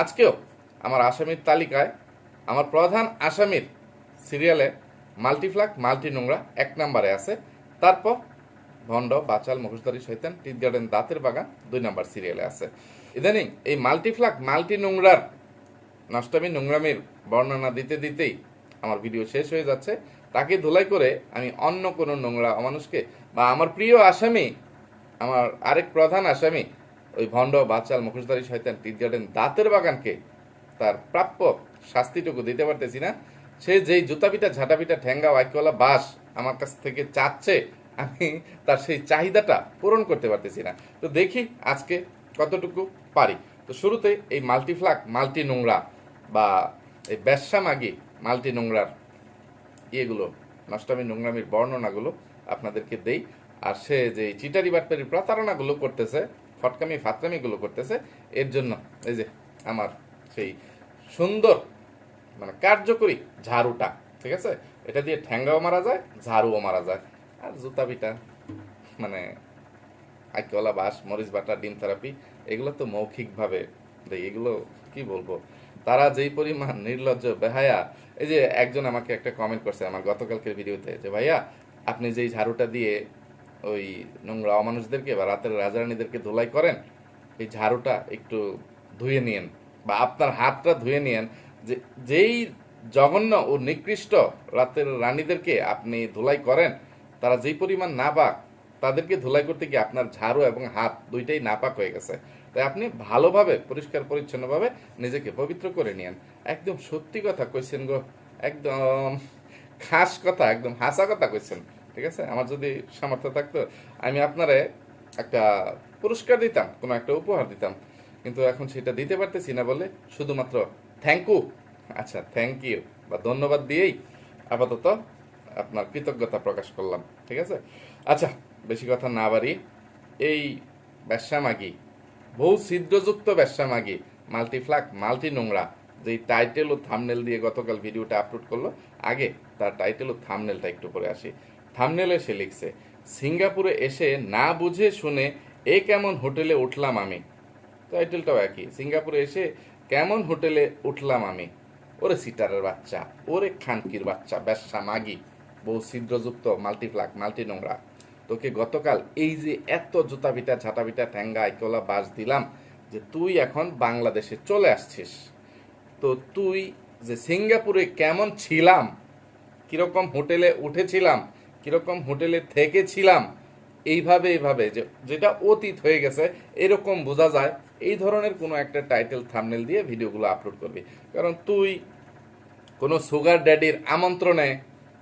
আজকেও আমার আসামির তালিকায় আমার প্রধান আসামির সিরিয়ালে মাল্টিফ্লাক, মাল্টি নোংরা এক নম্বরে আছে। তারপর ভণ্ড, বাচাল মুখোশধারী শৈতান টিট গার্ডেন, দাঁতের বাগান দুই নম্বর সিরিয়ালে আছে। ইদানিং এই মাল্টিফ্লাক, মাল্টি নোংরার নষ্টামি, নোংরামির বর্ণনা দিতে দিতেই আমার ভিডিও শেষ হয়ে যাচ্ছে। তাকে ধুলাই করে আমি অন্য কোনো নোংরা অমানুষকে বা আমার প্রিয় আসামি, আমার আরেক প্রধান আসামি ওই ভণ্ড বাচাল মুখোশধারী শয়তান টিট গার্ডেন দাঁতের বাগানকে তার প্রাপ্য শাস্তিটুকু দিতে পারতেছি না। সে যেই জুতা পিটা ঝাঁটা পিটা ঠ্যাঙ্গা ওয়াইকওয়ালা বাস আমার কাছ থেকে চাচ্ছে, আমি তার সেই চাহিদাটা পূরণ করতে পারতেছি না। তো দেখি আজকে কতটুকু পারি। তো শুরুতে এই মাল্টিফ্লাক মাল্টি নোংরা বা এই ব্যবসা মাগি মাল্টি নোংরার ইয়েগুলো, নষ্টামি নোংরামির বর্ণনাগুলো আপনাদেরকে দেই। আর সে যে চিটারি বাটপারি প্রতারণাগুলো করতেছে ফটকামি ফাতরামিগুলো করতেছে। এর জন্য এই যে আমার সেই সুন্দর মানে কার্যকরী ঝাড়ুটা, ঠিক আছে? এটা দিয়ে ঠ্যাঙ্গাও মারা যায়, ঝাড়ুও মারা যায়। আর জুতা পিটা মানে আইকলা বাস মরিচ বাটা, ডিম থেরাপি, এগুলো তো মৌখিকভাবে এগুলো কি বলব? তারা যেই পরিমাণ নির্লজ্জ, বেহায়া, এই যে একজন আমাকে একটা কমেন্ট করছে আমার গতকালকের ভিডিওতে যে, ভাইয়া, আপনি যেই ঝাড়ুটা দিয়ে ওই নোংরা অমানুষদেরকে বা রাতের রাজারানীদেরকে ধুলাই করেন, এই ঝাড়ুটা একটু ধুয়ে নিয়েন বা আপনার হাতটা ধুয়ে নিয়েন যে, যেই জঘন্য ও নিকৃষ্ট রাতের রানীদেরকে আপনি ধুলাই করেন, তারা যেই পরিমাণ নাপাক, তাদেরকে ধুলাই করতে গিয়ে আপনার ঝাড়ু এবং হাত দুইটাই নাপাক হয়ে গেছে। তাই আপনি ভালোভাবে, পরিষ্কার পরিচ্ছন্নভাবে নিজেকে পবিত্র করে নিয়েন। একদম সত্যি কথা কইছেন গো, একদম খাস কথা, একদম হাসা কথা কইছেন। ঠিক আছে? আমার যদি সামর্থ্য থাকতো, আমি আপনারে একটা পুরস্কার দিতাম, কোনো একটা উপহার দিতাম। কিন্তু এখন সেটা দিতে পারতেছি না বলে শুধুমাত্র থ্যাংক ইউ আচ্ছা থ্যাংক ইউ বা ধন্যবাদ দিয়েই আপাতত আপনার কৃতজ্ঞতা প্রকাশ করলাম, ঠিক আছে? আচ্ছা বেশি কথা না বাড়ি, এই ব্যবসা মাগি বহু ছিদ্রযুক্ত ব্যবসা মাগি মাল্টিফ্লাক মাল্টি নোংরা যেই টাইটেল ও থামনেল দিয়ে গতকাল ভিডিওটা আপলোড করল, আগে তার টাইটেল ও থামনেলটা একটু পরে আসি। থামনেলে সে লিখছে, সিঙ্গাপুরে এসে না বুঝে শুনে এ কেমন হোটেলে উঠলাম আমি? টাইটেলটাও একই, সিঙ্গাপুরে এসে কেমন হোটেলে উঠলাম আমি? ওরে সিটারের বাচ্চা, ওরে খানকির বাচ্চা, ব্যবসা মাগি বহু ছিদ্রযুক্ত, মাল্টিপ্লাক মাল্টি নোংরা তোকে গতকাল এই যে এত জুতা পিটা ঝাঁটা পিটা ঠ্যাঙ্গা, আইকলা বাস দিলাম যে তুই এখন বাংলাদেশে চলে আসছিস। তো তুই যে সিঙ্গাপুরে কেমন ছিলাম, কীরকম হোটেলে উঠেছিলাম কীরকম হোটেলে থেকেছিলাম, এইভাবে এইভাবে, যে, যেটা অতীত হয়ে গেছে, এরকম বোঝা যায়। এই ধরনের কোনো একটা টাইটেল থামনেল দিয়ে ভিডিওগুলো আপলোড করবি। কারণ তুই কোনো সুগার ড্যাডির আমন্ত্রণে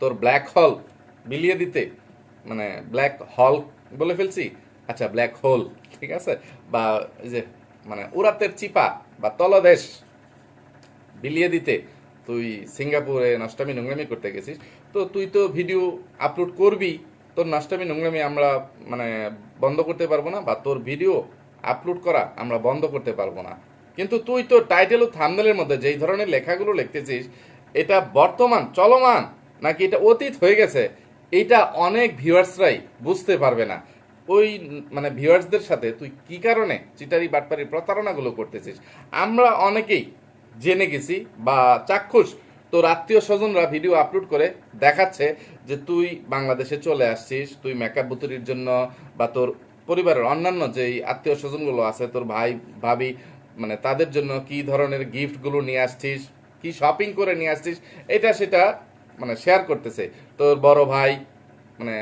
তোর ব্ল্যাক হল বিলিয়ে দিতে মানে ব্ল্যাক হল বলে ফেলছি? আচ্ছা ব্ল্যাক হোল ঠিক আছে? বা যে মানে উরাতের চিপা বা তলদেশ বিলিয়ে দিতে, তুই সিঙ্গাপুরে নষ্টামি নোংরামি করতে গেছিস তো তুই তো ভিডিও আপলোড করবি, তোর নষ্টামি নোংরামি আমরা মানে বন্ধ করতে পারব না, বা তোর ভিডিও আপলোড করা আমরা বন্ধ করতে পারব না। কিন্তু তুই তো টাইটেল ও থামনেলের মধ্যে যেই ধরনের লেখাগুলো লিখতেছিস, এটা বর্তমান, চলমান, নাকি এটা অতীত হয়ে গেছে এটা অনেক ভিউয়ার্সরাই বুঝতে পারবে না। ওই মানে ভিউয়ার্সদের সাথে তুই কি কারণে চিটারি বাটপারি প্রতারণাগুলো করতেছিস? আমরা অনেকেই জেনে গেছি, বা চাক্ষুষ তোর আত্মীয় স্বজনরা ভিডিও আপলোড করে দেখাচ্ছে যে তুই বাংলাদেশে চলে আসছিস, তুই মেকআপ বুতুরির জন্য বা তোর পরিবারের অন্যান্য যেই আত্মীয় স্বজনগুলো আছে, তোর ভাই, ভাবি মানে তাদের জন্য কি ধরনের গিফটগুলো নিয়ে আসছিস, কি শপিং করে নিয়ে আসছিস, এটা সেটা মানে শেয়ার করতেছে। তোর বড় ভাই মানে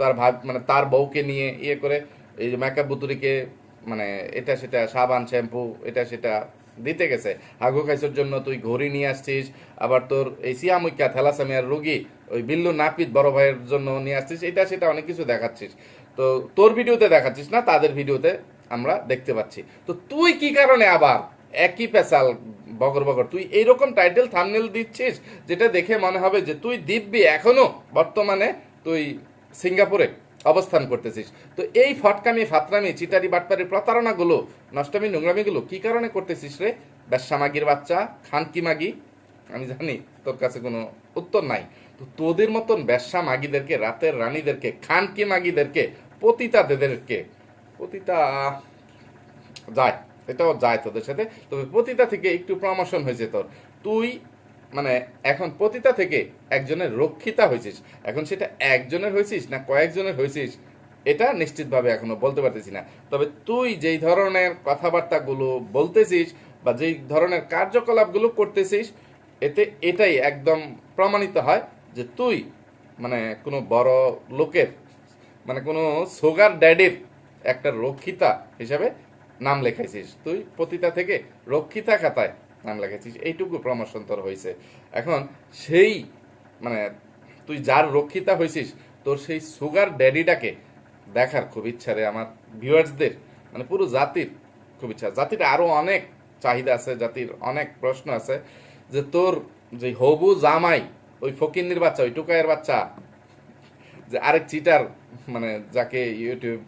তার ভাই মানে তার বউকে নিয়ে ইয়ে করে এই যে মেকআপ বুতুরিকে মানে এটা সেটা সাবান, শ্যাম্পু, এটা সেটা দিতে গেছে। হাগু খাইসের জন্য তুই ঘড়ি নিয়ে আসছিস, আবার তোর এই সিয়ামুইকা থ্যালাসেমিয়ার রোগী ওই বিল্লু নাপিত বড় ভাইয়ের জন্য নিয়ে আসছিস, এটা সেটা অনেক কিছু দেখাচ্ছিস। তো তোর ভিডিওতে দেখাচ্ছিস না, তাদের ভিডিওতে আমরা দেখতে পাচ্ছি। তো তুই কি কারণে আবার একই পেশাল বগর বগর? তুই এইরকম টাইটেল থামনেল দিচ্ছিস, যেটা দেখে মনে হবে যে তুই দিব্যি এখনও, বর্তমানে তুই সিঙ্গাপুরে। অবস্থান করতেছিস। তো এই ফটকামি, ফাতরামি, চিটারি বাটপারি প্রতারণাগুলো, নষ্টমী, নোংরামিগুলো কি কারণে করতেছিস রে? ব্যবসা মাগির বাচ্চা, খানকি মাগি? আমি জানি তোর কাছে কোনো উত্তর নাই। তো তোদের মতন ব্যবসা মাগিদেরকে, রাতের রানীদেরকে, খানকি মাগিদেরকে পতিতাদেরকে পতিতা, যায়, এটাও যায় তোদের সাথে, তবে পতিতা থেকে একটু প্রমোশন হয়েছে তোর। তুই মানে এখন পতিতা থেকে একজনের রক্ষিতা হয়েছিস। এখন সেটা একজনের হয়েছিস না কয়েকজনের হয়েছিস? এটা নিশ্চিতভাবে এখনও বলতে পারতেছি না। তবে তুই যেই ধরনের কথাবার্তাগুলো বলতেছিস বা যেই ধরনের কার্যকলাপগুলো করতেছিস, এতে এটাই একদম প্রমাণিত হয় যে তুই মানে কোনো বড় লোকের মানে কোনো সুগার ড্যাডির একটা রক্ষিতা হিসাবে নাম লেখাইছিস। তুই পতিতা থেকে রক্ষিতা খাতায় নাম লেখাইছিস, এইটুকু প্রমোশন তোর হয়েছে এখন সেই মানে তুই যার রক্ষিতা হয়েছিস তোর সেই সুগার ড্যাডিটাকে দেখার খুব ইচ্ছা রে আমার ভিউয়ার্সদের মানে পুরো জাতির খুব ইচ্ছা। জাতির আরও অনেক চাহিদা আছে, জাতির অনেক প্রশ্ন আছে যে তোর যে হবু জামাই, ওই ফকিন্নির বাচ্চা, ওই টুকায়ের বাচ্চা, যে আরেক চিটার মানে যাকে ইউটিউব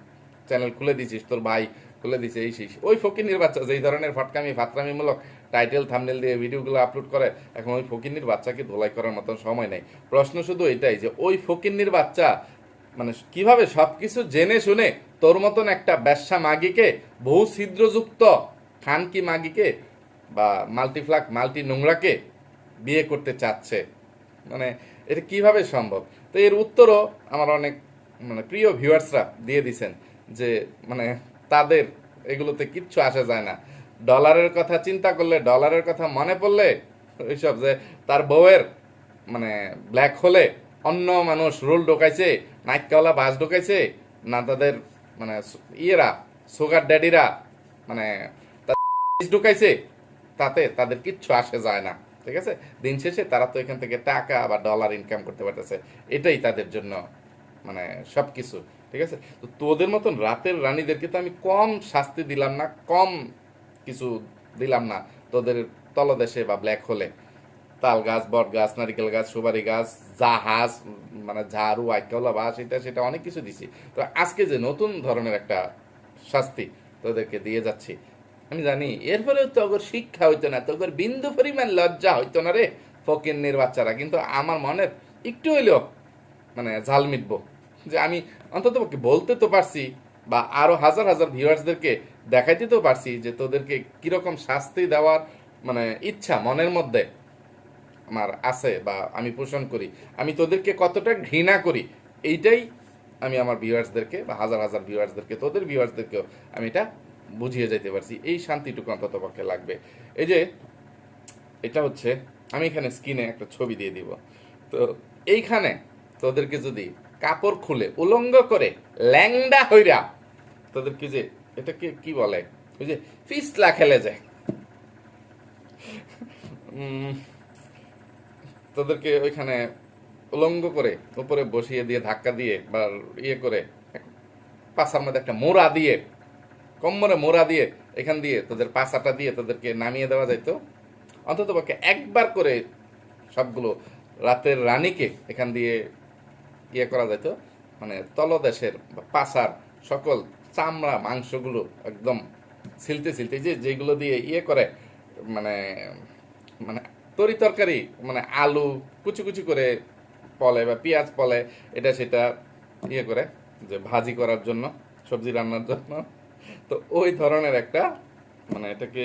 চ্যানেল খুলে দিছিস, তোর ভাই খুলে দিছে, এই সেই, ওই ফকিন্নির বাচ্চা যেই ধরনের ফটকামি, ফাতরামিমূলক টাইটেল, থামনেল দিয়ে ভিডিওগুলো আপলোড করে, এখন ওই ফকিন্নির বাচ্চাকে ধোলাই করার মতন সময় নেই। প্রশ্ন শুধু এটাই যে, ওই ফকিন্নির বাচ্চা মানে কীভাবে সবকিছু জেনে শুনে তোর মতন একটা ব্যবসা মাগিকে, বহু ছিদ্রযুক্ত খানকি মাগিকে বা মাল্টিফ্লাক, মাল্টি নোংরাকে বিয়ে করতে চাচ্ছে? মানে এটা কীভাবে সম্ভব? তো এর উত্তরও আমার অনেক মানে প্রিয় ভিউয়ার্সরা দিয়ে দিছেন যে মানে তাদের এগুলোতে কিচ্ছু আসা যায় না। ডলারের কথা চিন্তা করলে, ডলারের কথা মনে পড়লে ওইসব যে তার বউয়ের মানে ব্ল্যাক হোলে অন্য মানুষ রোল ঢোকাইছে নাইকাওয়ালা বাস ঢোকাইছে, না তাদের মানে ইয়েরা সুগার ড্যাডিরা মানে ঢুকাইছে, তাতে তাদের কিচ্ছু আসে যায় না, ঠিক আছে? দিন শেষে তারা তো এখান থেকে টাকা বা ডলার ইনকাম করতে পারতেছে, এটাই তাদের জন্য মানে সব কিছু ঠিক আছে? তো তোদের মতন রাতের রানীদেরকে তো আমি কম শাস্তি দিলাম না, কম কিছু দিলাম না। তোদের তলদেশে বা ব্ল্যাক হোলে তাল গাছ, বট গাছ, নারিকেল গাছ, সুপারি গাছ, জাহাজ মানে ঝাড়ু আইকাওলা বাস এটা সেটা অনেক কিছু দিছি। তো আজকে যে নতুন ধরনের একটা শাস্তি তোদেরকে দিয়ে যাচ্ছি, আমি জানি এরপরে তোর শিক্ষা হইতো না, তোর বিন্দু পরিমাণ লজ্জা হইতো না রে ফকিন্নির বাচ্চারা। কিন্তু আমার মনের একটু হইলেও মানে ঝাল মিটবো। যে আমি অন্তত বলতে তো পারছি বা আরও হাজার হাজার ভিউয়ার্সদেরকে দেখাইতে তো পারছি যে তোদেরকে কীরকম শাস্তি দেওয়ার মানে ইচ্ছা মনের মধ্যে আমার আছে বা আমি পোষণ করি। আমি তোদেরকে কতটা ঘৃণা করি, এইটাই আমি আমার ভিউয়ার্সদেরকে বা হাজার হাজার ভিউয়ার্সদেরকে তোদের ভিউয়ার্সদেরকেও আমি এটা বুঝিয়ে যেতে পারছি। এই শান্তিটুকু অন্তত পক্ষে লাগবে। এই যে, এটা হচ্ছে, আমি এখানে স্ক্রিনে একটা ছবি দিয়ে দিব। তো এইখানে তোদেরকে যদি কাপড় খুলে, উলঙ্গ করে ল্যাংডা হইরা তোদেরকে যে এটাকে কি বলে? ওই যে ফিসলা খেলে যায়। তাদেরকে ওইখানে উলঙ্গ করে উপরে বসিয়ে দিয়ে, ধাক্কা দিয়ে বা ইয়ে করে পাশার মধ্যে একটা মোড়া দিয়ে কম্বরে মোড়া দিয়ে, এখান দিয়ে তাদের পাশাটা দিয়ে তাদেরকে নামিয়ে দেওয়া যাইতো। অন্তত পক্ষে একবার করে সবগুলো রাতের রানীকে এখান দিয়ে ইয়ে করা যেত মানে তলদেশের বা পাশার সকল চামড়া, মাংসগুলো একদম ছিলতে ছিলতে যে যেগুলো দিয়ে ইয়ে করে মানে মানে তরি তরকারি মানে আলু কুচি কুচি করে পলে বা পেঁয়াজ পলে, এটা সেটা ইয়ে করে, যে ভাজি করার জন্য, সবজি রান্নার জন্য। তো ওই ধরনের একটা মানে এটাকে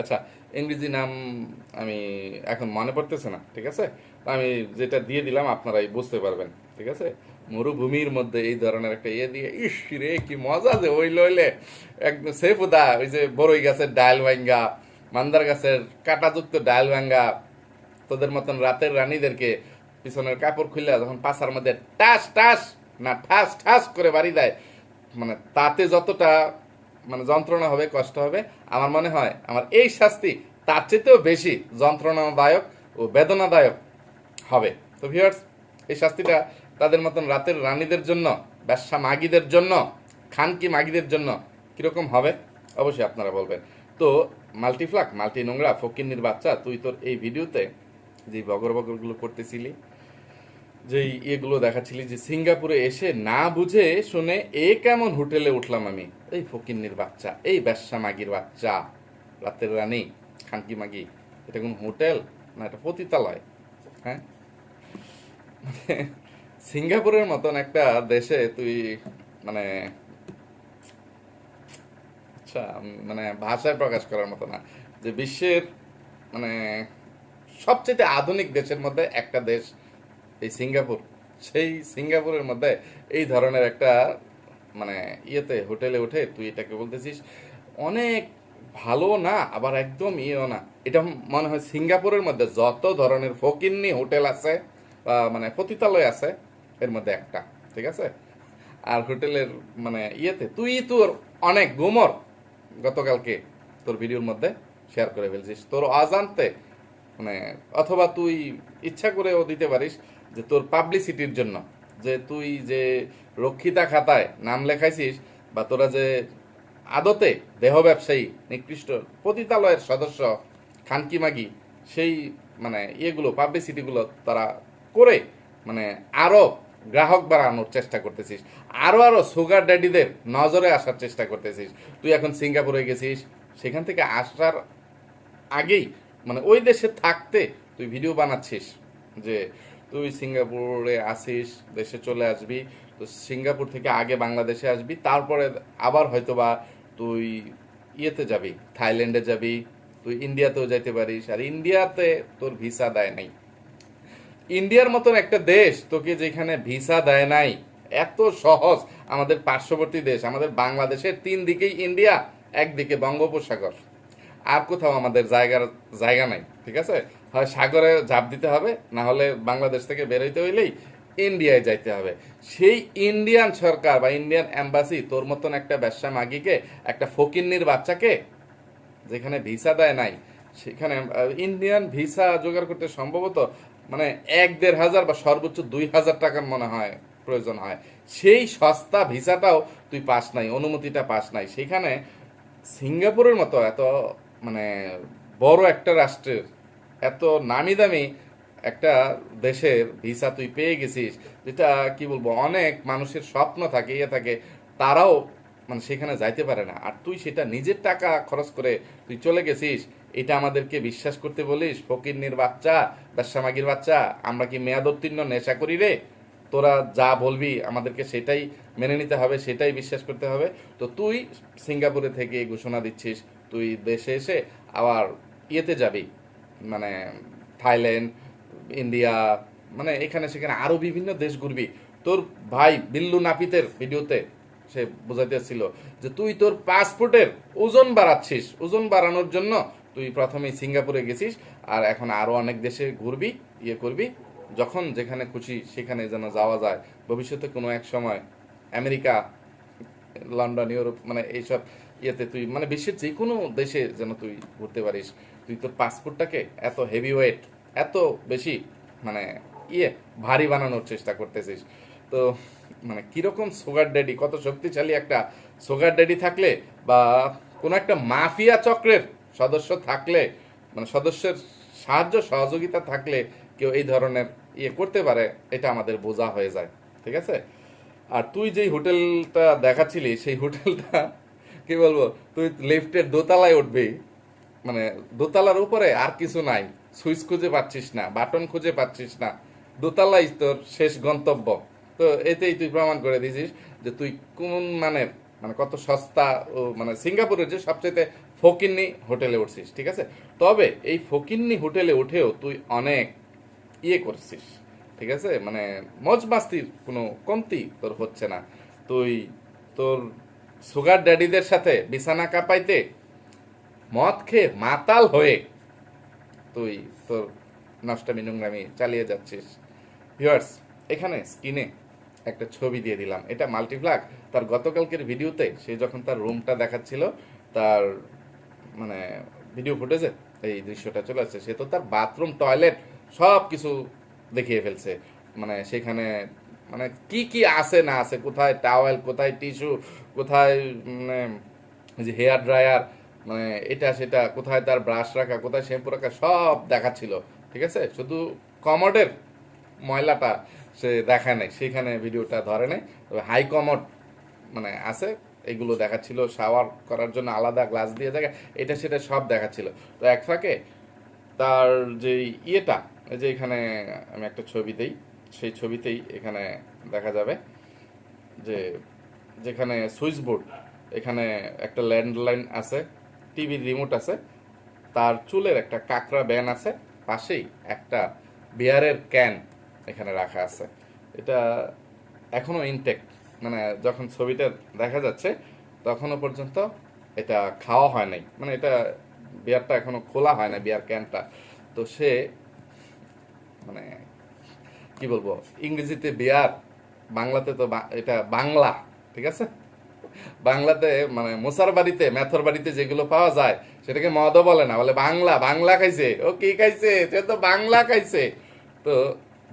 আচ্ছা ইংরেজি নাম আমি এখন মনে পড়তেছে না, ঠিক আছে? আমি যেটা দিয়ে দিলাম, আপনারাই বুঝতে পারবেন, ঠিক আছে? মরুভূমির মধ্যে এই ধরনের একটা ইয়ে দিয়ে, ইস রে, কি মজা যে ওই লইলে একদম সেফুদা, ওই যে বড়ই গাছের ডাল ভাঙ্গা, মান্দার গাছের কাটাযুক্ত ডাল ভাঙ্গা, তোদের মতন রাতের রানীদেরকে পিছনের কাপড় খুললে যখন পাশার মধ্যে টাস টাস, না, ঠাস ঠাস করে বাড়ি দেয় মানে তাতে যতটা মানে যন্ত্রণা হবে, কষ্ট হবে, আমার মনে হয় আমার এই শাস্তি তার চেয়েতেও বেশি যন্ত্রণাদায়ক ও বেদনাদায়ক হবে। তো ভিউয়ার্স এই শাস্তিটা তাদের মতন রাতের রানীদের জন্য, ব্যবসা মাগিদের জন্য, খানকি মাগিদের জন্য কীরকম হবে? অবশ্যই আপনারা বলবেন। তো মাল্টিফ্লাক, মাল্টি নোংরা, ফকিন্নির বাচ্চা, তুই তোর এই ভিডিওতে যে বগর বগরগুলো করতেছিলি, যে ইয়েগুলো দেখাচ্ছিলি, যে সিঙ্গাপুরে এসে না বুঝে শুনে এ কেমন হোটেলে উঠলাম আমি? এই ফকিন্নির বাচ্চা, এই ব্যবসা মাগির বাচ্চা, রাতের রানী, খানকি মাগি। এটা কোন হোটেল না এটা পতিতালয়? হ্যাঁ? সিঙ্গাপুরের মতন একটা দেশে তুই মানে আচ্ছা মানে ভাষায় প্রকাশ করার মতো না। যে বিশ্বের মানে সবচেয়ে আধুনিক দেশের মধ্যে একটা দেশ এই সিঙ্গাপুর। সেই সিঙ্গাপুরের মধ্যে এই ধরনের একটা মানে ইয়েতে, হোটেলে উঠে তুই এটাকে বলতেছিস, অনেক ভালো না, আবার একদম ইয়েও না। এটা মনে হয় সিঙ্গাপুরের মধ্যে যত ধরনের ফকিন্নি হোটেল আছে মানে পতিতালয় আছে এর মধ্যে একটা, ঠিক আছে? আর হোটেলের মানে ইয়েতে, তুই তোর অনেক গুমর গতকালকে তোর ভিডিওর মধ্যে শেয়ার করে ফেলছিস। তোর অজান্তে মানে অথবা তুই ইচ্ছা করেও দিতে পারিস যে তোর পাবলিসিটির জন্য, যে তুই যে রক্ষিতা খাতায় নাম লেখাইছিস বা তোরা যে আদতে দেহ ব্যবসায়ী, নিকৃষ্ট পতিতালয়ের সদস্য, খানকি মাগি, সেই মানে ইয়েগুলো পাবলিসিটিগুলো তারা করে মানে আরও গ্রাহক বাড়ানোর চেষ্টা করতেছিস। আরও আরও সুগার ড্যাডিদের নজরে আসার চেষ্টা করতেছিস। তুই এখন সিঙ্গাপুরে গেছিস, সেখান থেকে আসার আগেই মানে ওই দেশে থাকতে তুই ভিডিও বানাচ্ছিস যে তুই সিঙ্গাপুরে আসিস, দেশে চলে আসবি, তো সিঙ্গাপুর থেকে আগে বাংলাদেশে আসবি, তারপরে আবার হয়তো বা তুই ইয়েতে যাবি, থাইল্যান্ডে যাবি, তুই ইন্ডিয়াতেও যাইতে পারিস, আর ইন্ডিয়াতে তোর ভিসা দেয় নাই। ইন্ডিয়ার মতন একটা দেশ তোকে যেখানে ভিসা দেয় নাই, এত সহজ আমাদের পার্শ্ববর্তী দেশ, আমাদের বাংলাদেশের তিন দিকেই ইন্ডিয়া, একদিকে বঙ্গোপসাগর। আর কোথাও আমাদের জায়গার, জায়গা নাই, ঠিক আছে? হয় সাগরে ঝাঁপ দিতে হবে, না হলে বাংলাদেশ থেকে বেরোইতে হইলেই ইন্ডিয়ায় যাইতে হবে। সেই ইন্ডিয়ান সরকার বা ইন্ডিয়ান অ্যাম্বাসি তোর মতন একটা ব্যবসা মাগিকে, একটা ফকিন্নির বাচ্চাকে, যেখানে ভিসা দেয় নাই, সেখানে ইন্ডিয়ান ভিসা জোগাড় করতে সম্ভবত মানে এক দেড় হাজার বা সর্বোচ্চ দুই হাজার টাকার মনে হয়, প্রয়োজন হয়। সেই সস্তা ভিসাটাও তুই পাস নাই, অনুমতিটা পাস নাই। সেখানে সিঙ্গাপুরের মতো এত মানে বড় একটা রাষ্ট্রের এত নামি দামি একটা দেশের ভিসা তুই পেয়ে গেছিস, যেটা কি বলব, অনেক মানুষের স্বপ্ন থাকে ইয়ে থাকে, তারাও মানে সেখানে যাইতে পারে না। আর তুই সেটা নিজের টাকা খরচ করে তুই চলে গেছিস আমাদেরকে বিশ্বাস করতে বলিস ফকিরনির বাচ্চা ব্যবসামাগির বাচ্চা, আমরা কি মেয়াদোত্তীর্ণ নেশা করি রে? তোরা যা বলবি আমাদেরকে সেটাই মেনে নিতে হবে, সেটাই বিশ্বাস করতে হবে। তো তুই সিঙ্গাপুরে থেকে ঘোষণা দিচ্ছিস, তুই দেশে এসে আবার ইয়েতে যাবি মানে থাইল্যান্ড, ইন্ডিয়া মানে এখানে সেখানে আরও বিভিন্ন দেশ ঘুরবি। তোর ভাই বিল্লু নাপিতের ভিডিওতে সে বোঝাইতেছিল যে তুই তোর পাসপোর্টের ওজন বাড়াচ্ছিস, ওজন বাড়ানোর জন্য তুই প্রথমেই সিঙ্গাপুরে গেছিস, আর এখন আরও অনেক দেশে ঘুরবি ইয়ে করবি। যখন যেখানে খুশি সেখানে যেন যাওয়া যায়। ভবিষ্যতে কোনো এক সময় আমেরিকা, লন্ডন, ইউরোপ মানে এইসব ইয়েতে তুই মানে বিশ্বের যে কোনো দেশে যেন তুই ঘুরতে পারিস। তুই তোর পাসপোর্টটাকে এত হেভি ওয়েট এত বেশি মানে ইয়ে ভারী বানানোর চেষ্টা করতেছিস। তো মানে কীরকম সুগার ড্যাডি কত শক্তিশালী একটা সুগার ড্যাডি থাকলে বা কোনো একটা মাফিয়া চক্রের সদস্য থাকলে মানে সদস্যের সাহায্য, সহযোগিতা থাকলে কেউ এই ধরনের ইয়ে করতে পারে, এটা আমাদের বোঝা হয়ে যায়। ঠিক আছে? আর তুই যেই হোটেলটা দেখাচ্ছিলি, সেই হোটেলটা, কি বলব, তুই লিফটের দোতলায় উঠবি। মানে দোতলার উপরে আর কিছু নাই। সুইচ খুঁজে পাচ্ছিস না, বাটন খুঁজে পাচ্ছিস না। দোতলাই তোর শেষ গন্তব্য। তো এতেই তুই প্রমাণ করে দিছিস যে তুই কোন মানের মানে কত সস্তা মানে সিঙ্গাপুরের যে সবচেয়ে ফকিন্নি হোটেলে উঠছিস, ঠিক আছে? তবে এই ফকিন্নি হোটেলে উঠেও তুই অনেক ইয়ে করছিস, ঠিক আছে? মানে মজ মাস্তির কোনো কমতি তোর হচ্ছে না। তুই তোর সুগার ড্যাডিদের সাথে বিছানা কাঁপাইতে মদ খেয়ে মাতাল হয়ে তুই তোর নষ্টামি নোংরামি চালিয়ে যাচ্ছিস। ভিউয়ার্স, এখানে স্ক্রিনে একটা ছবি দিয়ে দিলাম। এটা মাল্টিপ্লাক তার গতকালকের ভিডিওতে সে যখন তার রুমটা দেখাচ্ছিল, তার মানে ভিডিও ফুটেজে এই দৃশ্যটা চলে আসছে। সে তো তার বাথরুম টয়লেট সব কিছু দেখিয়ে ফেলছে। মানে সেখানে মানে কি কি আছে, না আছে, কোথায় টাওয়েল কোথায় টিস্যু কোথায় মানে যে হেয়ার ড্রায়ার মানে এটা সেটা, কোথায় তার ব্রাশ রাখা, কোথায় শ্যাম্পু রাখা, সব দেখাচ্ছিল। ঠিক আছে? শুধু কমোডের ময়লাটা সে দেখায় নাই, সেখানে ভিডিওটা ধরে নাই। তবে হাই কমোড মানে আছে এগুলো দেখাচ্ছিল শাওয়ার করার জন্য আলাদা গ্লাস দিয়ে জায়গা এটা সেটা সব দেখাচ্ছিল। তো এক ফাঁকে তার যে ইয়েটা, এই যে এখানে আমি একটা ছবি দেই, সেই ছবিতেই এখানে দেখা যাবে যে যেখানে সুইচ বোর্ড এখানে একটা ল্যান্ডলাইন আছে টিভির রিমোট আছে, তার চুলের একটা কাঁকড়া ব্যান আছে, পাশেই একটা বিয়ারের ক্যান এখানে রাখা আছে। এটা এখনও ইনটেক্ট মানে যখন ছবিটা দেখা যাচ্ছে, তখনও পর্যন্ত এটা খাওয়া হয় নাই। মানে এটা বিয়ারটা এখনও খোলা হয় না, বিয়ার ক্যানটা। তো সে মানে কি বলব, ইংরেজিতে বিয়ার, বাংলাতে তো এটা বাংলা, ঠিক আছে? বাংলাতে মানে মোসার বাড়িতে মেথর বাড়িতে যেগুলো পাওয়া যায়, সেটাকে মদও বলে না, বলে বাংলা বাংলা খাইছে। ও কি খাইছে? সে তো বাংলা খাইছে। তো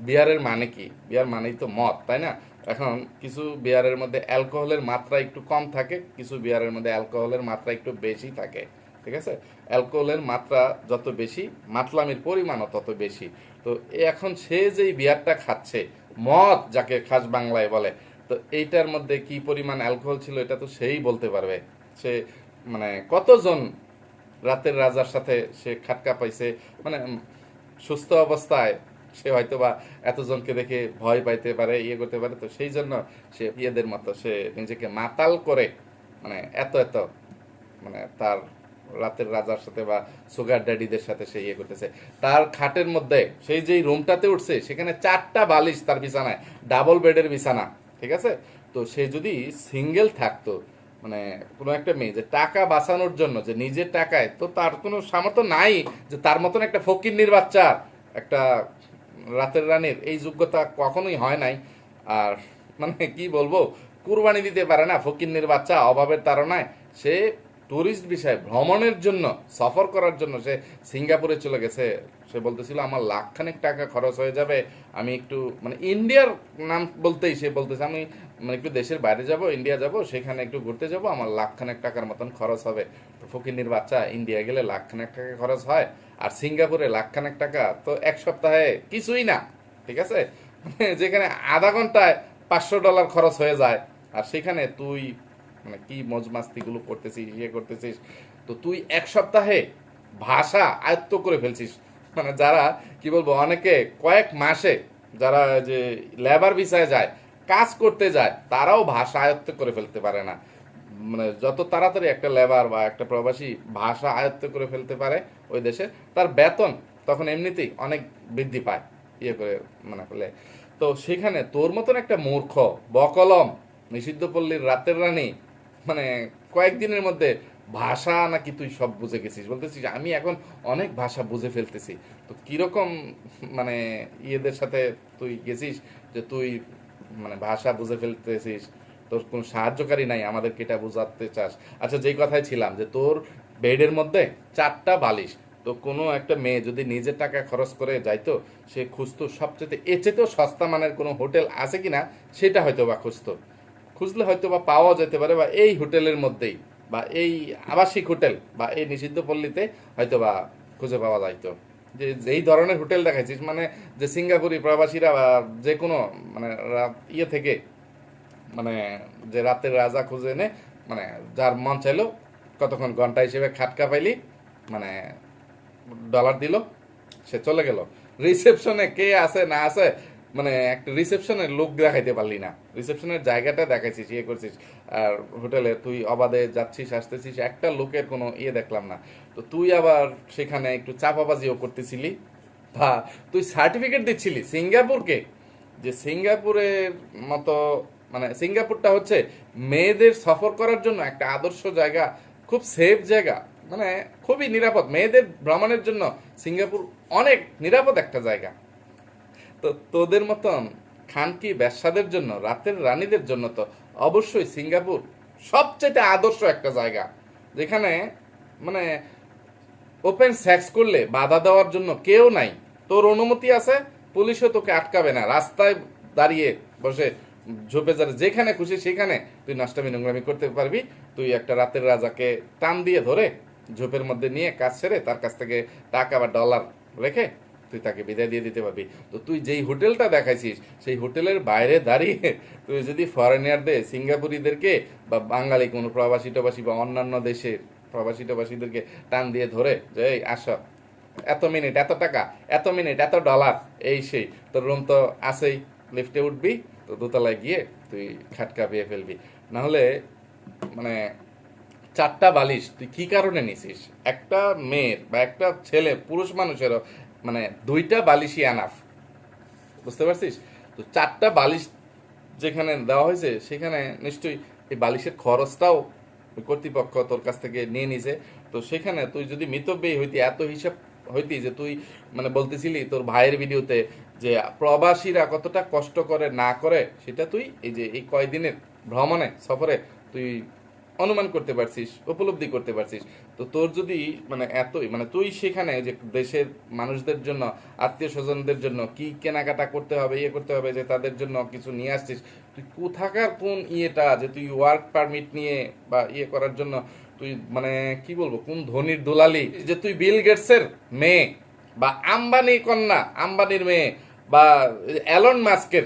বিয়ারের মানে কি? বিয়ার মানেই তো মদ, তাই না? এখন কিছু বিয়ারের মধ্যে অ্যালকোহলের মাত্রা একটু কম থাকে, কিছু বিয়ারের মধ্যে অ্যালকোহলের মাত্রা একটু বেশি থাকে, ঠিক আছে? অ্যালকোহলের মাত্রা যত বেশি, মাতলামির পরিমাণও তত বেশি। তো এখন সে যেই বিয়ারটা খাচ্ছে, মদ যাকে খাস বাংলায় বলে, তো এইটার মধ্যে কি পরিমাণ অ্যালকোহল ছিল এটা তো সেই বলতে পারবে। সে মানে কতজন রাতের রাজার সাথে সে খাটকা পাইছে মানে সুস্থ অবস্থায় সে হয়তো বা এতজনকে দেখে ভয় পাইতে পারে ইয়ে করতে পারে, তো সেই জন্য সে ইয়েদের মতো সে নিজেকে মাতাল করে মানে এত এত মানে তার রাতের রাজার সাথে বা সুগার ড্যাডিদের সাথে সে ইয়ে করতেছে। তার খাটের মধ্যে, সেই যেই রুমটাতে উঠছে, সেখানে চারটা বালিশ তার বিছানায় ডাবল বেডের বিছানা, ঠিক আছে? তো সে যদি সিঙ্গেল থাকতো মানে কোনো একটা মেয়ে, যে টাকা বাঁচানোর জন্য, যে নিজের টাকায়, তো তার কোনো সামর্থ্য নাই যে তার মতন একটা ফকিন্নির বাচ্চা, একটা রাতের রানীর এই যোগ্যতা কখনোই হয় নাই। আর মানে কি বলব, কুরবানি দিতে পারে না ফকিন্নির বাচ্চা অভাবের তাড়নায়। সে টুরিস্ট বিষয়ে ভ্রমণের জন্য, সফর করার জন্য সে সিঙ্গাপুরে চলে গেছে। সে বলতেছিল, আমার লাখখানেক টাকা খরচ হয়ে যাবে। আমি একটু মানে ইন্ডিয়ার নাম বলতেই সে বলতেছে, আমি মানে একটু দেশের বাইরে যাব, ইন্ডিয়া যাব, সেখানে একটু ঘুরতে যাব, আমার লাখখানেক টাকার মতন খরচ হবে। তো ফকিন্নির বাচ্চা ইন্ডিয়া গেলে লাখখানেক টাকা খরচ হয়। আর সিঙ্গাপুরে লাখখানেক টাকা, তো এক সপ্তাহে কিছুই না, ঠিক আছে? মানে যেখানে আধা ঘন্টায় পাঁচশো ডলার খরচ হয়ে যায়, আর সেখানে তুই মানে কি মজ মাস্তিগুলো করতেছিস ইয়ে করতেছিস, তো তুই এক সপ্তাহে ভাষা আয়ত্ত করে ফেলছিস। মানে যারা, কি বলব, অনেকে কয়েক মাসে যারা যে লেবার ভিসায় যায়, কাজ করতে যায়, তারাও ভাষা আয়ত্ত করে ফেলতে পারে না। মানে যত তাড়াতাড়ি একটা লেবার বা একটা প্রবাসী ভাষা আয়ত্ত করে ফেলতে পারে ওই দেশে, তার বেতন তখন এমনিতেই অনেক বৃদ্ধি পায় ইয়ে করে মানে ফেলে। তো সেখানে তোর মতন একটা মূর্খ, বকলম, নিষিদ্ধ পল্লীর রাতের রানী মানে কয়েকদিনের মধ্যে ভাষা নাকি তুই সব বুঝে গেছিস? বলতেছিস আমি এখন অনেক ভাষা বুঝে ফেলতেছি। তো কীরকম মানে ইয়েদের সাথে তুই গেছিস যে তুই মানে ভাষা বুঝে ফেলতেছিস? তোর কোনো সাহায্যকারী নাই আমাদেরকে এটা বোঝাতে চাস। আচ্ছা যেই কথায় ছিলাম যে তোর বেডের মধ্যে চারটা বালিশ, তো কোনো একটা মেয়ে যদি নিজের টাকা খরচ করে যাইতো, সে খুঁজতো সবচেয়ে, এর চেয়েতেও সস্তা মানের কোনো হোটেল আছে কিনা, সেটা হয়তো বা খুঁজতো। খুঁজলে হয়তো বা পাওয়া যেতে পারে বা এই হোটেলের মধ্যেই, বা এই আবাসিক হোটেল, বা এই নিষিদ্ধ পল্লীতে হয়তো বা খুঁজে পাওয়া যাইতো। যে যেই ধরনের হোটেল দেখাইছিস মানে যে সিঙ্গাপুরি প্রবাসীরা বা যে কোনো মানে ইয়ে থেকে মানে যে রাতের রাজা খুঁজে এনে মানে যার মন চাইলো কতক্ষণ ঘণ্টা হিসেবে খাটকা পাইলি মানে ডলার দিল, সে চলে গেল। রিসেপশনে কে আছে না আছে মানে একটা রিসেপশনের লোক দেখাইতে পারলি না। রিসেপশনের জায়গাটা দেখাইছিস ইয়ে করছিস। আর হোটেলে তুই অবাধে যাচ্ছিস, আসতেছিস, একটা লোকের কোনো ইয়ে দেখলাম না। তো তুই আবার সেখানে একটু চাপাবাজিও করতেছিলি, বা তুই সার্টিফিকেট দিচ্ছিলি সিঙ্গাপুরকে, যে সিঙ্গাপুরের মতো মানে সিঙ্গাপুরটা হচ্ছে মেয়েদের সফর করার জন্য একটা আদর্শ জায়গা, খুব সেফ জায়গা মানে খুবই নিরাপদ। মেয়েদের ভ্রমণের জন্য সিঙ্গাপুর অনেক নিরাপদ একটা জায়গা। তো তোদের মতন খানকি ব্যবসাদের জন্য, রাতের রানীদের জন্য তো অবশ্যই সিঙ্গাপুর সবচেয়ে আদর্শ একটা জায়গা, যেখানে মানে ওপেন সেক্স করলে বাধা দেওয়ার জন্য কেউ নাই। তোর অনুমতি আছে, পুলিশও তোকে আটকাবে না। রাস্তায় দাঁড়িয়ে বসে ঝোপে যারা যেখানে খুশি সেখানে তুই নষ্টামি নোংরামি করতে পারবি। তুই একটা রাতের রাজাকে টান দিয়ে ধরে ঝোপের মধ্যে নিয়ে কাজ সেরে তার কাছ থেকে টাকা বা ডলার রেখে তুই তাকে বিদায় দিয়ে দিতে পারবি। তো তুই যেই হোটেলটা দেখাইছিস, সেই হোটেলের বাইরে দাঁড়িয়ে তুই যদি ফরেনিয়ারদের সিঙ্গাপুরিদেরকে বা বাঙালি কোনো প্রবাসী টবাসী বা অন্যান্য দেশের প্রবাসী টবাসীদেরকে টান দিয়ে ধরে যে, এই, আস। এত মিনিট এত টাকা, এত মিনিট এত ডলার এই সেই। তোর রুম তো আছেই লিফটে উঠবি তো দোতলায় গিয়ে তুই খাটকা পেয়ে ফেলবি। নাহলে মানে চারটা বালিশ তুই কি কারণে নিছিস? একটা মেয়ের বা একটা ছেলে, পুরুষ মানুষেরও মানে দুইটা বালিশই আনাফ বুঝতে পারছিস? তো চারটা বালিশ যেখানে দেওয়া হয়েছে, সেখানে নিশ্চয়ই এই বালিশের খরচটাও কর্তৃপক্ষ তোর কাছ থেকে নিয়ে নিছে। তো সেখানে তুই যদি মিতব্যয়ী হইতি, এত হিসাব হইতি যে তুই মানে বলতেছিলি তোর ভাইয়ের ভিডিওতে যে প্রবাসীরা কতটা কষ্ট করে, না করে, সেটা তুই এই যে এই কয়দিনের ভ্রমণে, সফরে তুই অনুমান করতে পারছিস, উপলব্ধি করতে পারছিস। তো তোর যদি মানে এতই মানে তুই সেখানে যে দেশের মানুষদের জন্য আত্মীয় স্বজনদের জন্য কি কেনাকাটা করতে হবে ইয়ে করতে হবে, যে তাদের জন্য কিছু নিয়ে আসছিস, তুই কোথাকার কোন ইয়েটা যে তুই ওয়ার্ক পারমিট নিয়ে বা ইয়ে করার জন্য তুই মানে কি বলব, কোন ধনির দোলালি, যে তুই বিল গেটসের মেয়ে বা আম্বানি কন্যা, আম্বানির মেয়ে বা অ্যালন মাস্কের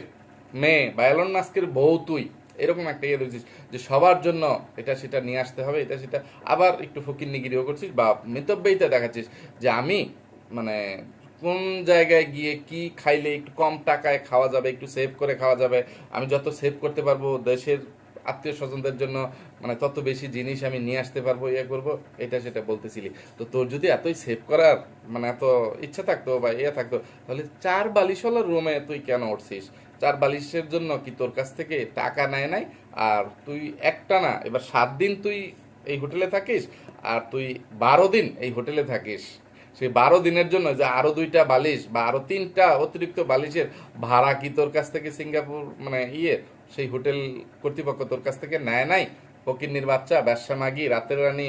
মেয়ে বা অ্যালন মাস্কের বউ তুই, এরকম একটা ইয়ে দেখছিস যে সবার জন্য এটা সেটা নিয়ে আসতে হবে, এটা সেটা আবার একটু ফকির নিগিরিও করছিস বা মিতব্যয়িতা দেখাচ্ছিস যে আমি মানে কোন জায়গায় গিয়ে কি খাইলে একটু কম টাকায় খাওয়া যাবে, একটু সেভ করে খাওয়া যাবে, আমি যত সেভ করতে পারব দেশের আত্মীয় স্বজনদের জন্য মানে তত বেশি জিনিস আমি নিয়ে আসতে পারব ইয়ে করব, এটা সেটা বলতেছিলি। তো তোর যদি এতই সেভ করার মানে এত ইচ্ছা থাকতো বা ইয়ে থাকতো, তাহলে চার বালিশওয়ালা রুমে তুই কেন উঠছিস? চার বালিশের জন্য কি তোর কাছ থেকে টাকা নেয় নাই? আর তুই একটা না, এবার সাত দিন তুই এই হোটেলে থাকিস, আর তুই বারো দিন এই হোটেলে থাকিস। সেই বারো দিনের জন্য যে আরও দুইটা বালিশ বা আরও তিনটা অতিরিক্ত বালিশের ভাড়া কি তোর কাছ থেকে সিঙ্গাপুর মানে ইয়ে সেই হোটেল কর্তৃপক্ষ তোর কাছ থেকে নেয় নাই? ফকিন্নির বাচ্চা, ব্যবসা মাগি, রাতের রানী,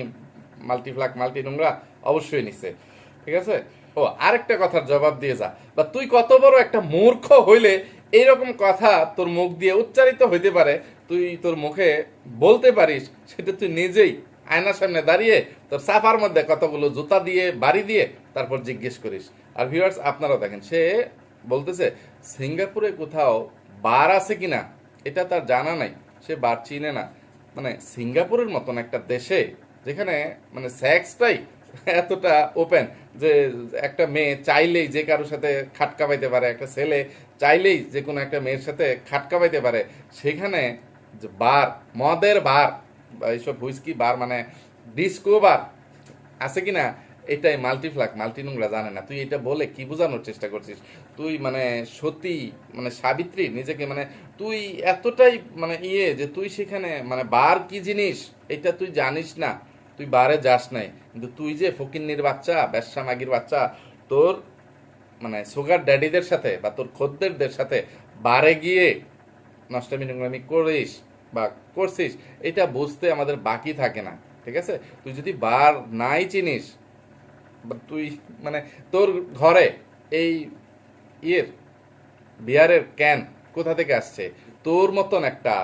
মাল্টিফ্লাক, মাল্টি নোংরা অবশ্যই নিছে। ঠিক আছে? ও, আরেকটা কথার জবাব দিয়ে যা। বা তুই কত বড় একটা মূর্খ হইলে এইরকম কথা তোর মুখ দিয়ে উচ্চারিত হইতে পারে, তুই তোর মুখে বলতে পারিস, সেটা তুই নিজেই আয়নার সামনে দাঁড়িয়ে তোর সাফার মধ্যে কতগুলো জুতা দিয়ে, বাড়ি দিয়ে তারপর জিজ্ঞেস করিস। আর ভিউয়ার্স আপনারাও দেখেন, সে বলতেছে, সিঙ্গাপুরে কোথাও বার আছে কিনা? এটা তার জানা নাই, সে বার চিনে না। মানে সিঙ্গাপুরের মতন একটা দেশে যেখানে মানে সেক্সটাই এতটা ওপেন যে একটা মেয়ে চাইলেই যে কারোর সাথে খাটকা পাইতে পারে, একটা ছেলে চাইলেই যে কোনো একটা মেয়ের সাথে খাটকা পাইতে পারে, সেখানে বার, মদের বার এইসব হুইস্কি বার মানে ডিস্কো বার আছে কি না এটাই মাল্টি মাল্টিফ্লাক মাল্টি নোংরা জানে না। তুই এটা বলে কি বোঝানোর চেষ্টা করছিস? তুই মানে সতী মানে সাবিত্রী, নিজেকে মানে তুই এতটাই মানে ইয়ে যে তুই সেখানে মানে বার কি জিনিস? এটা তুই জানিস না। তুই বারে যাস নাই। কিন্তু তুই যে ফকিন্নির বাচ্চা, ব্যবসা মাগির বাচ্চা, তোর মানে সুগার ড্যাডিদের সাথে বা তোর খদ্দেরদের সাথে বারে গিয়ে নষ্টামি নোংরামি করিস বা করছিস, এটা বুঝতে আমাদের বাকি থাকে না। ঠিক আছে? তুই যদি বার নাই চিনিস তুই মানে তোর ঘরে এই ইয়ের, বিয়ারের ক্যান কোথা থেকে আসছে? তোর মতন একটা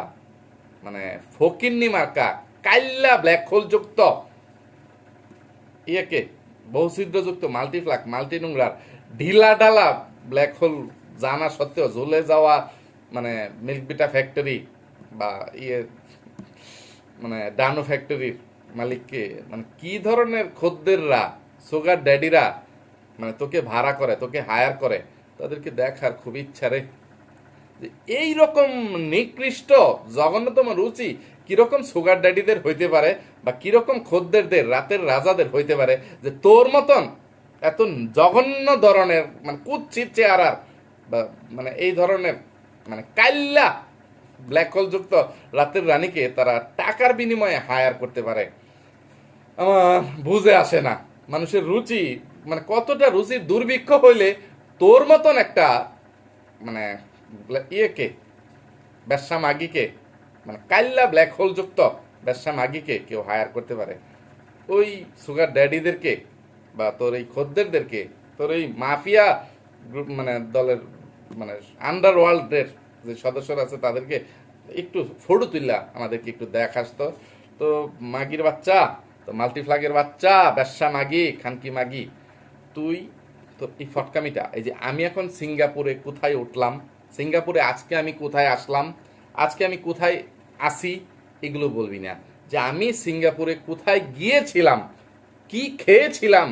মানে ফকিন্নি মার্কা, কাইল্লা ব্ল্যাক হোল যুক্ত, ইয়েকে, বহুছিদ্রযুক্ত মাল্টিফ্লাক মাল্টি নোংরার ঢিলা ঢালা ব্ল্যাক হোল জানা সত্ত্বেও জ্বলে যাওয়া মানে মিল্ক বিটা ফ্যাক্টরি বা ইয়ে মানে ডানো ফ্যাক্টরির মালিককে মানে কি ধরনের খদ্দেররা সুগার ড্যাডিরা মানে তোকে ভাড়া করে, তোকে হায়ার করে, তাদেরকে দেখার খুব ইচ্ছা রে। এই রকম নিকৃষ্ট, জঘন্যতম রুচি কীরকম সুগার ড্যাডিদের হইতে পারে বা কীরকম খদ্দেরদের, রাতের রাজাদের হইতে পারে যে তোর মতন এত জঘন্য ধরনের মানে কুচ্ছিত চেহারার বা মানে এই ধরনের মানে কাল্লা ব্ল্যাক হোল যুক্ত রাতের রানীকে তারা টাকার বিনিময়ে হায়ার করতে পারে। আমার বুঝে আসে না। মানুষের রুচি মানে কতটা রুচির দুর্ভিক্ষ হইলে তোর মতন একটা মানে ইয়েকে ব্যবসা মাগিকে মানে কাল্লা ব্ল্যাক হোল যুক্ত ব্যবসা মাগিকে কেউ হায়ার করতে পারে। ওই সুগার ড্যাডিদেরকে বা তোর এই খদ্দেরদেরকে তোর এই মাফিয়া গ্রুপ মানে দলের মানে আন্ডার ওয়ার্ল্ডের যে সদস্যরা আছে তাদেরকে একটু ফটো তুললা আমাদেরকে একটু দেখাস তো। তো মাগির বাচ্চা তো মাল্টিফ্লাগের বাচ্চা, ব্যবসা মাগি, খানকি মাগি। তুই, তো এই ফটকামিটা, এই যে আমি এখন সিঙ্গাপুরে কোথায় উঠলাম, সিঙ্গাপুরে আজকে আমি কোথায় আসলাম, আজকে আমি কোথায় আসি, এগুলো বলবি না। যে আমি সিঙ্গাপুরে কোথায় গিয়েছিলাম, কি খেয়েছিলাম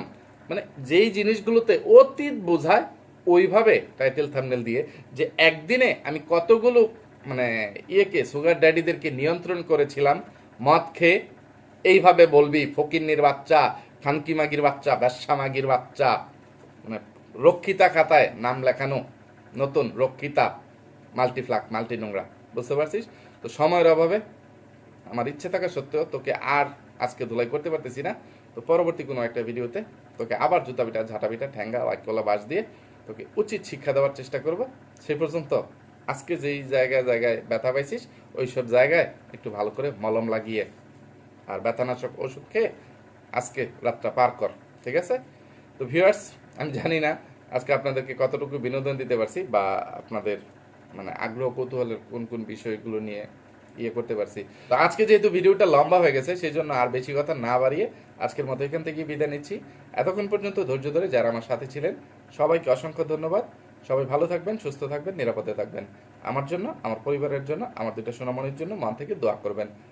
মানে যেই জিনিসগুলোতে অতীত বোঝায়, ওইভাবে টাইটেল থামনেল দিয়ে, যে একদিনে আমি কতগুলো মানে ইয়েকে সুগার ড্যাডিদেরকে নিয়ন্ত্রণ করেছিলাম, মদ খেয়ে এইভাবে বলবি, ফকিন্নির বাচ্চা খানকি মাগির বাচ্চা ব্যবসা মাগির বাচ্চা মানে রক্ষিতা খাতায় নাম লেখানো, নতুন রক্ষিতা, মাল্টিফ্লাক মাল্টি নোংরা বুঝতে পারছিস? তো সময়ের অভাবে আমার ইচ্ছে থাকা সত্ত্বেও তোকে আর আজকে ধুলাই করতে পারতেছি না। তো পরবর্তী কোনো একটা ভিডিওতে তোকে আবার জুতা পিঠা ঝাঁটা পিটা ঠ্যাঙ্গা ওয়াইকলা বাস দিয়ে তোকে উচিত শিক্ষা দেওয়ার চেষ্টা করব। সেই পর্যন্ত আজকে যেই জায়গায় জায়গায় ব্যথা পাইছিস ওই সব জায়গায় একটু ভালো করে মলম লাগিয়ে আর ব্যথানাশক ওষুধ খেয়ে আজকে রাতটা পার কর, ঠিক আছে? তো ভিউয়ার্স আমি জানি না আজকে আপনাদেরকে কতটুকু বিনোদন দিতে পারছি বা আপনাদের মানে আগ্রহ কৌতূহলের কোন কোন বিষয়গুলো নিয়ে ইয়ে করতে পারছি। তো আজকে যেহেতু ভিডিওটা লম্বা হয়ে গেছে সেই জন্য আর বেশি কথা না বাড়িয়ে আজকের মতো এখান থেকে বিদায় নিচ্ছি। এতক্ষণ পর্যন্ত ধৈর্য ধরে যারা আমার সাথে ছিলেন, সবাইকে অসংখ্য ধন্যবাদ। সবাই ভালো থাকবেন, সুস্থ থাকবেন, নিরাপদে থাকবেন। আমার জন্য, আমার পরিবারের জন্য, আমার দুটো সোনামণির জন্য মন থেকে দোয়া করবেন।